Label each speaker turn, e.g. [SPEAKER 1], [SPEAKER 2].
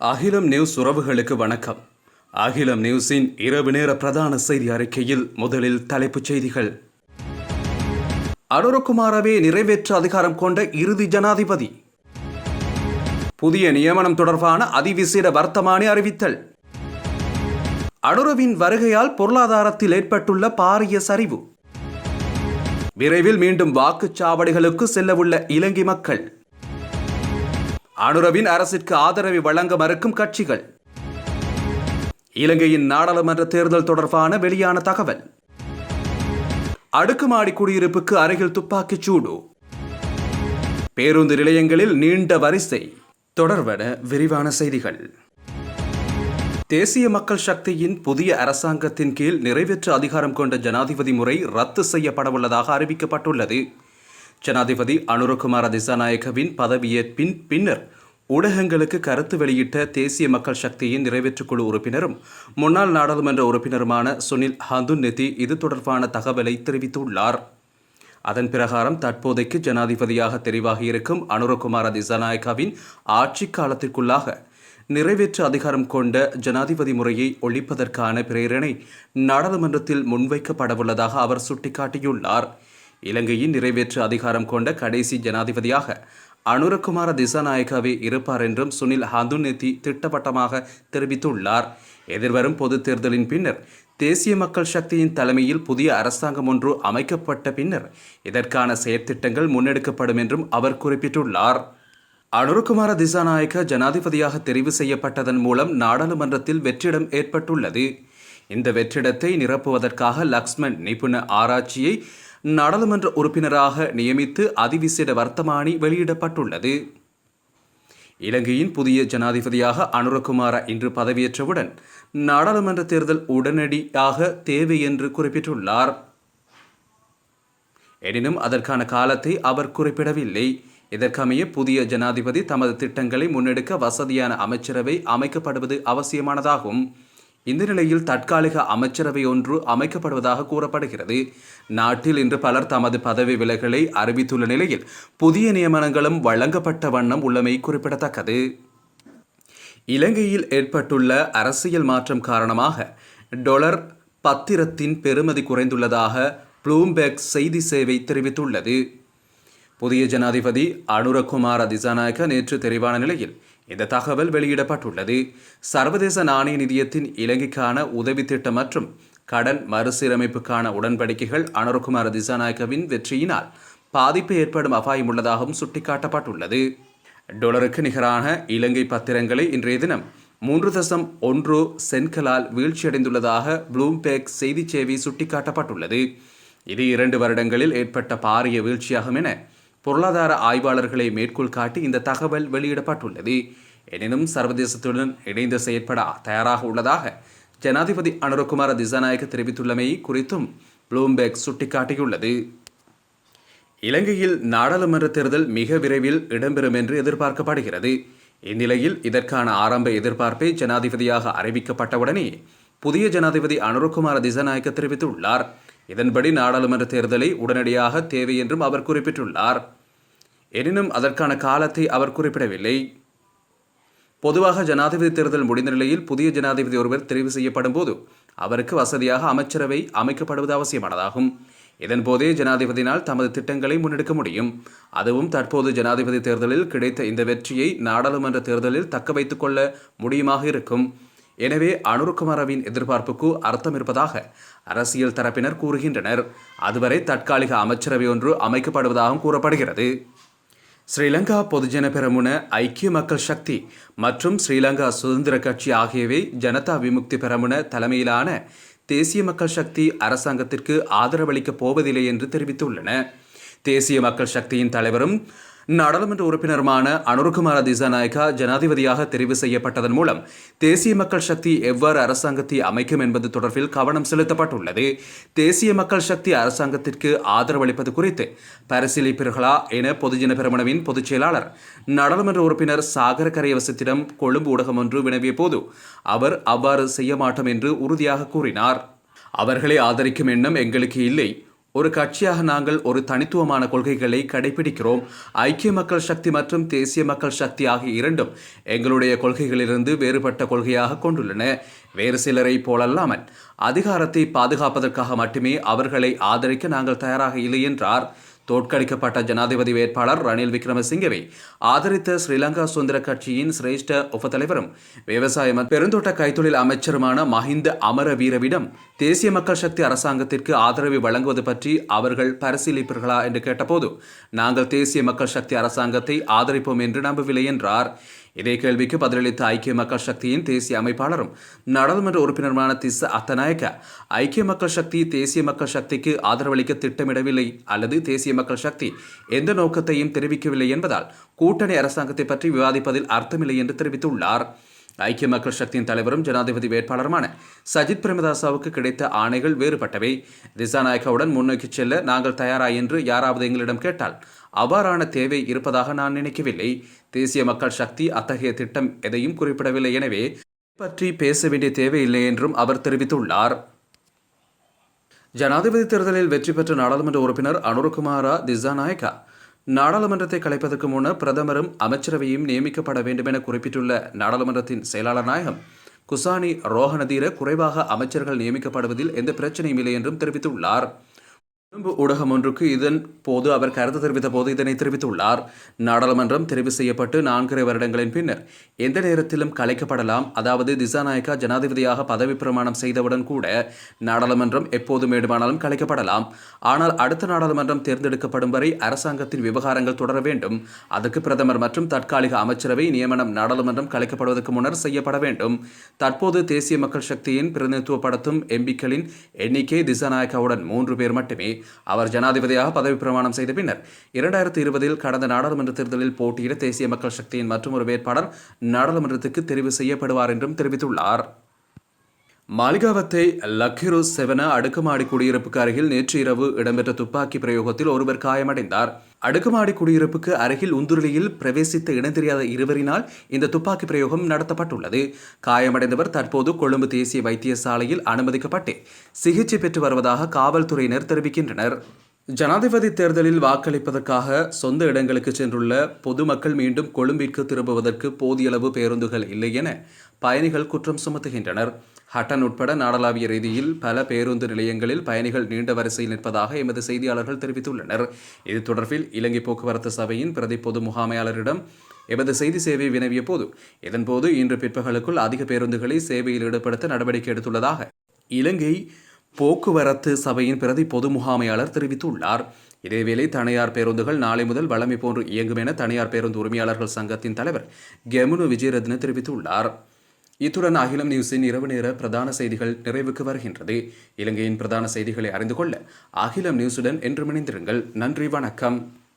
[SPEAKER 1] அகிலம் நியூஸ் உறவுகளுக்கு வணக்கம். அகிலம் நியூஸின் இரவு நேர பிரதான செய்தி அறிக்கையில் முதலில் தலைப்புச் செய்திகள். அனுரகுமாரவே நிறைவேற்று அதிகாரம் கொண்ட இறுதி ஜனாதிபதி. புதிய நியமனம் தொடர்பான அதிவிசேட வர்த்தமானி அறிவித்தல். அனுரவின் வருகையால் பொருளாதாரத்தில் ஏற்பட்டுள்ள பாரிய சரிவு. விரைவில் மீண்டும் வாக்குச்சாவடிகளுக்கு செல்லவுள்ள இலங்கை மக்கள். அனுரவின் அரசிற்கு ஆதரவை வழங்க மறுக்கும் கட்சிகள். இலங்கையின் நாடாளுமன்ற தேர்தல் தொடர்பான வெளியான தகவல். அடுக்குமாடி குடியிருப்புக்கு அருகில் துப்பாக்கிச் சூடு. பேருந்து நிலையங்களில் நீண்ட வரிசை. தொடர்வன விரிவான செய்திகள். தேசிய மக்கள் சக்தியின் புதிய அரசாங்கத்தின் கீழ் நிறைவேற்று அதிகாரம் கொண்ட ஜனாதிபதி முறை ரத்து செய்யப்படவுள்ளதாக அறிவிக்கப்பட்டுள்ளது. ஜனாதிபதி அனுரகுமார திசாநாயகவின் பதவியேற்பின் பின்னர் ஊடகங்களுக்கு கருத்து வெளியிட்ட தேசிய மக்கள் சக்தியின் நிறைவேற்றுக்குழு உறுப்பினரும் முன்னாள் நாடாளுமன்ற உறுப்பினருமான சுனில் ஹந்துன்னெதி இது தொடர்பான தகவலை தெரிவித்துள்ளார். அதன் பிரகாரம் தற்போதைக்கு ஜனாதிபதியாக தெரிவாகியிருக்கும் அனுரகுமார திசாநாயக்காவின் ஆட்சி காலத்திற்குள்ளாக நிறைவேற்று அதிகாரம் கொண்ட ஜனாதிபதி முறையை ஒழிப்பதற்கான பிரேரணை நாடாளுமன்றத்தில் முன்வைக்கப்படவுள்ளதாக அவர் சுட்டிக்காட்டியுள்ளார். இலங்கையின் நிறைவேற்று அதிகாரம் கொண்ட கடைசி ஜனாதிபதியாக அனுரகுமார திசாநாயகவே இருப்பார் என்றும் சுனில் ஹந்துநெத்தி திட்டவட்டமாக தெரிவித்துள்ளார். எதிர்வரும் பொதுத் தேர்தலின் பின்னர் தேசிய மக்கள் சக்தியின் தலைமையில் புதிய அரசாங்கம் ஒன்று அமைக்கப்பட்ட பின்னர் இதற்கான செயற்திட்டங்கள் முன்னெடுக்கப்படும் என்றும் அவர் குறிப்பிட்டுள்ளார். அனுருகுமார திசாநாயக்க ஜனாதிபதியாக தெரிவு செய்யப்பட்டதன் மூலம் நாடாளுமன்றத்தில் வெற்றிடம் ஏற்பட்டுள்ளது. இந்த வெற்றிடத்தை நிரப்புவதற்காக லக்ஷ்மண் நிபுண ஆராய்ச்சியை நாடாளுமன்ற உறுப்பினராக நியமித்து அதிவிசேட வர்த்தமானி வெளியிடப்பட்டுள்ளது. இலங்கையின் புதிய ஜனாதிபதியாக அனுரகுமார இன்று பதவியேற்றவுடன் நாடாளுமன்ற தேர்தல் உடனடியாக தேவை என்று குறிப்பிட்டுள்ளார். எனினும் அதற்கான காலத்தை அவர் குறிப்பிடவில்லை. இதற்கமைய புதிய ஜனாதிபதி தமது திட்டங்களை முன்னெடுக்க வசதியான அமைச்சரவை அமைக்கப்படுவது அவசியமானதாகும். இந்த நிலையில் தற்காலிக அமைச்சரவை ஒன்று அமைக்கப்படுவதாக கூறப்படுகிறது. நாட்டில் இன்று பலர் தமது பதவி விலகலை அறிவித்துள்ள நிலையில் புதிய நியமனங்களும் வழங்கப்பட்ட வண்ணம் உள்ளமை குறிப்பிடத்தக்கது. இலங்கையில் ஏற்பட்டுள்ள அரசியல் மாற்றம் காரணமாக டொலர் பத்திரத்தின் பெறுமதி குறைந்துள்ளதாக ப்ளூம்பெர்க் செய்தி சேவை தெரிவித்துள்ளது. புதிய ஜனாதிபதி அனுரகுமார திசாநாயக்க நேற்று தெரிவான நிலையில் இந்த தகவல் வெளியிடப்பட்டுள்ளது. சர்வதேச நாணய நிதியத்தின் இலங்கைக்கான உதவி திட்டம் மற்றும் கடன் மறுசீரமைப்புக்கான உடன்படிக்கைகள் அனுர்குமார் திசாநாயக்கவின் வெற்றியினால் பாதிப்பு ஏற்படும் அபாயம் உள்ளதாகவும் சுட்டிக்காட்டப்பட்டுள்ளது. டொலருக்கு நிகரான இலங்கை பத்திரங்களை இன்றைய தினம் மூன்று தசம் ஒன்று சென்களால் வீழ்ச்சியடைந்துள்ளதாக ப்ளூம்பேக் செய்தி சேவை சுட்டிக்காட்டப்பட்டுள்ளது. இது இரண்டு வருடங்களில் ஏற்பட்ட பாரிய வீழ்ச்சியாகும் என பொருளாதார ஆய்வாளர்களை மேற்கோள் காட்டி இந்த தகவல் வெளியிடப்பட்டுள்ளது. எனினும் சர்வதேசத்துடன் இணைந்து செயற்பட தயாராக உள்ளதாக ஜனாதிபதி அனுரகுமார திசாநாயக்க தெரிவித்துள்ளமை குறித்தும் ப்ளூம்பெர்க் சுட்டிக்காட்டியுள்ளது. இலங்கையில் நாடாளுமன்ற தேர்தல் மிக விரைவில் இடம்பெறும் என்று எதிர்பார்க்கப்படுகிறது. இந்நிலையில் இதற்கான ஆரம்ப எதிர்பார்ப்பை ஜனாதிபதியாக அறிவிக்கப்பட்டவுடனே புதிய ஜனாதிபதி அனுரகுமார திசாநாயக்க தெரிவித்துள்ளார். இதன்படி நாடாளுமன்ற தேர்தலை உடனடியாக தேவை என்றும் அவர் குறிப்பிட்டுள்ளார். எனினும் அதற்கான காலத்தை அவர் குறிப்பிடவில்லை. பொதுவாக ஜனாதிபதி தேர்தல் முடிந்த நிலையில் புதிய ஜனாதிபதி ஒருவர் தெரிவு செய்யப்படும் போது அவருக்கு வசதியாக அமைச்சரவை அமைக்கப்படுவது அவசியமானதாகும். இதன்போதே ஜனாதிபதியினால் தமது திட்டங்களை முன்னெடுக்க முடியும். அதுவும் தற்போது ஜனாதிபதி தேர்தலில் கிடைத்த இந்த வெற்றியை நாடாளுமன்ற தேர்தலில் தக்க வைத்துக் கொள்ள முடியுமாக இருக்கும். எனவே அனுருகுமாரவின் எதிர்பார்ப்புக்கு அர்த்தம் இருப்பதாக அரசியல் தரப்பினர் கூறுகின்றனர். அதுவரை தற்காலிக அமைச்சரவை ஒன்று அமைக்கப்படுவதாகவும் கூறப்படுகிறது. ஸ்ரீலங்கா பொதுஜன பெரமுன ஐக்கிய மக்கள் சக்தி மற்றும் ஸ்ரீலங்கா சுதந்திர கட்சி ஆகியவை ஜனதா விமுக்தி பெரமுன தலைமையிலான தேசிய மக்கள் சக்தி அரசாங்கத்திற்கு ஆதரவளிக்கப் போவதில்லை என்று தெரிவித்துள்ளன. தேசிய மக்கள் சக்தியின் தலைவரும் நாடாளுமன்ற உறுப்பினருமான அனுருகுமார திசாநாயகா ஜனாதிபதியாக தெரிவு செய்யப்பட்டதன் மூலம் தேசிய மக்கள் சக்தி எவ்வாறு அரசாங்கத்தை அமைக்கும் என்பது தொடர்பில் கவனம் செலுத்தப்பட்டுள்ளது. தேசிய மக்கள் சக்தி அரசாங்கத்திற்கு ஆதரவளிப்பது குறித்து பரிசீலிப்பீர்களா என பொதுஜன பெருமனவின் பொதுச் செயலாளர் நாடாளுமன்ற உறுப்பினர் சாகர கரையவசத்திடம் கொழும்பு ஊடகம் ஒன்று வினவிய போது அவர் அவ்வாறு செய்ய மாட்டோம் என்று உறுதியாக கூறினார். அவர்களை ஆதரிக்கும் எண்ணம் எங்களுக்கு இல்லை. ஒரு கட்சியாக நாங்கள் ஒரு தனித்துவமான கொள்கைகளை கடைபிடிக்கிறோம். ஐக்கிய மக்கள் சக்தி மற்றும் தேசிய மக்கள் சக்தி ஆகிய இரண்டும் எங்களுடைய கொள்கைகளிலிருந்து வேறுபட்ட கொள்கையாக கொண்டுள்ளன. வேறு சிலரை போலல்லாமல் அதிகாரத்தை பாதுகாப்பதற்காக மட்டுமே அவர்களை ஆதரிக்க நாங்கள் தயாராக இல்லை என்றார். தோற்கடிக்கப்பட்ட ஜனாதிபதி வேட்பாளர் ரணில் விக்ரமசிங்கவை ஆதரித்த ஸ்ரீலங்கா சுதந்திர கட்சியின் சிரேஷ்ட உபத்தலைவரும் விவசாய பெருந்தோட்ட கைத்தொழில் அமைச்சருமான மஹிந்த அமரவீரவிடம் தேசிய மக்கள் சக்தி அரசாங்கத்திற்கு ஆதரவை வழங்குவது பற்றி அவர்கள் பரிசீலிப்பார்களா என்று கேட்டபோது நாங்கள் தேசிய மக்கள் சக்தி அரசாங்கத்தை ஆதரிப்போம் என்று நம்பவில்லை என்றார். இதே கேள்விக்கு பதிலளித்த ஐக்கிய மக்கள் சக்தியின் தேசிய அமைப்பாளரும் நாடாளுமன்ற உறுப்பினருமான திஸ் அத்தநாயக்க ஐக்கிய மக்கள் சக்தி தேசிய மக்கள் சக்திக்கு ஆதரவளிக்க திட்டமிடவில்லை அல்லது தேசிய மக்கள் சக்தி எந்த நோக்கத்தையும் தெரிவிக்கவில்லை என்பதால் கூட்டணி அரசாங்கத்தை பற்றி விவாதிப்பதில் அர்த்தமில்லை என்று தெரிவித்துள்ளார். ஐக்கிய மக்கள் சக்தியின் தலைவரும் ஜனாதிபதி வேட்பாளருமான சஜித் பிரேமதாசாவுக்கு கிடைத்த ஆணைகள் வேறுபட்டவை. திசாநாயக்காவுடன் முன்னோக்கி செல்ல நாங்கள் தயாரா என்று யாராவது எங்களிடம் கேட்டால் அவ்வாறான தேவை இருப்பதாக நான் நினைக்கவில்லை. தேசிய மக்கள் சக்தி அத்தகைய திட்டம் எதையும் குறிப்பிடவில்லை. எனவே பற்றி பேச வேண்டிய தேவையில்லை என்றும் அவர் தெரிவித்துள்ளார். ஜனாதிபதி தேர்தலில் வெற்றி பெற்ற நாடாளுமன்ற உறுப்பினர் அனுரகுமாரா திசாநாயக்கா நாடாளுமன்றத்தை கலைப்பதற்கு முன்னர் பிரதமரும் அமைச்சரவையும் நியமிக்கப்பட வேண்டும் என குறிப்பிட்டுள்ள நாடாளுமன்றத்தின் செயலாளர் நாயகம் குசானி ரோஹனதீர குறைவாக அமைச்சர்கள் நியமிக்கப்படுவதில் எந்த பிரச்சனையும் இல்லை என்றும் தெரிவித்துள்ளார். கொழும்பு ஊடகம் ஒன்றுக்கு இதன் போது அவர் கருத்து தெரிவித்த போது இதனை தெரிவித்துள்ளார். நாடாளுமன்றம் தெரிவு செய்யப்பட்டு நான்கரை வருடங்களின் பின்னர் எந்த நேரத்திலும் கலைக்கப்படலாம். அதாவது திசாநாயக்கா ஜனாதிபதியாக பதவி பிரமாணம் செய்தவுடன் கூட நாடாளுமன்றம் எப்போது வேண்டுமானாலும் கலைக்கப்படலாம். ஆனால் அடுத்த நாடாளுமன்றம் தேர்ந்தெடுக்கப்படும் வரை அரசாங்கத்தின் விவகாரங்கள் தொடர வேண்டும். அதற்கு பிரதமர் மற்றும் தற்காலிக அமைச்சரவை நியமனம் நாடாளுமன்றம் கலைக்கப்படுவதற்கு முன்னர் செய்யப்பட வேண்டும். தற்போது தேசிய மக்கள் சக்தியின் பிரதிநிதித்துவப்படுத்தும் எம்பிக்களின் எண்ணிக்கை திசாநாயக்காவுடன் மூன்று பேர் மட்டுமே. அவர் ஜனாதிபதியாக பதவி பிரமாணம் செய்த பின்னர் இரண்டாயிரத்தி இருபதில் கடந்த நாடாளுமன்ற தேர்தலில் போட்டியிட தேசிய மக்கள் சக்தியின் மற்றொரு வேட்பாளர் நாடாளுமன்றத்துக்கு தெரிவு செய்யப்படுவார் என்றும் தெரிவித்துள்ளார். மாளிகாவத்தை லக்கிரோ செவன அடுக்குமாடி குடியிருப்புக்கு அருகில் நேற்று இரவு இடம்பெற்ற துப்பாக்கி பிரயோகத்தில் ஒருவர் காயமடைந்தார். அடுக்குமாடி குடியிருப்புக்கு அருகில் உந்துருளியில் பிரவேசித்த இடம் தெரியாத இருவரினால் இந்த துப்பாக்கி பிரயோகம் நடத்தப்பட்டுள்ளது. காயமடைந்தவர் தற்போது கொழும்பு தேசிய வைத்தியசாலையில் அனுமதிக்கப்பட்டு சிகிச்சை பெற்று வருவதாக காவல்துறையினர் தெரிவிக்கின்றனர். ஜனாதிபதி தேர்தலில் வாக்களிப்பதற்காக சொந்த இடங்களுக்கு சென்றுள்ள பொதுமக்கள் மீண்டும் கொழும்பிற்கு திரும்புவதற்கு போதியளவு பேருந்துகள் இல்லை என பயணிகள் குற்றம் சுமத்துகின்றனர். ஹட்டன் உட்பட நாடளாவிய ரீதியில் பல பேருந்து நிலையங்களில் பயணிகள் நீண்ட வரிசையில் நிற்பதாக எமது செய்தியாளர்கள் தெரிவித்துள்ளனர். இது தொடர்பில் இலங்கை போக்குவரத்து சபையின் பிரதி பொது முகாமையாளரிடம் எமது செய்தி சேவை வினவிய போது இதன்போது இன்று பிற்பகலுக்குள் அதிக பேருந்துகளை சேவையில் ஈடுபடுத்த நடவடிக்கை எடுத்துள்ளதாக இலங்கை போக்குவரத்து சபையின் பிரதி பொது முகாமையாளர் தெரிவித்துள்ளார். இதேவேளை தனியார் பேருந்துகள் நாளை முதல் வழமை போன்று இயங்கும் என தனியார் பேருந்து உரிமையாளர்கள் சங்கத்தின் தலைவர் கெமுனு விஜயரத்ன தெரிவித்துள்ளார். இத்துடன் அகிலம் நியூஸின் இரவு நேர பிரதான செய்திகள் நிறைவுக்கு வருகின்றது. இலங்கையின் பிரதான செய்திகளை அறிந்து கொள்ள அகிலம் நியூஸுடன் என்று இணைந்திருங்கள். நன்றி வணக்கம்.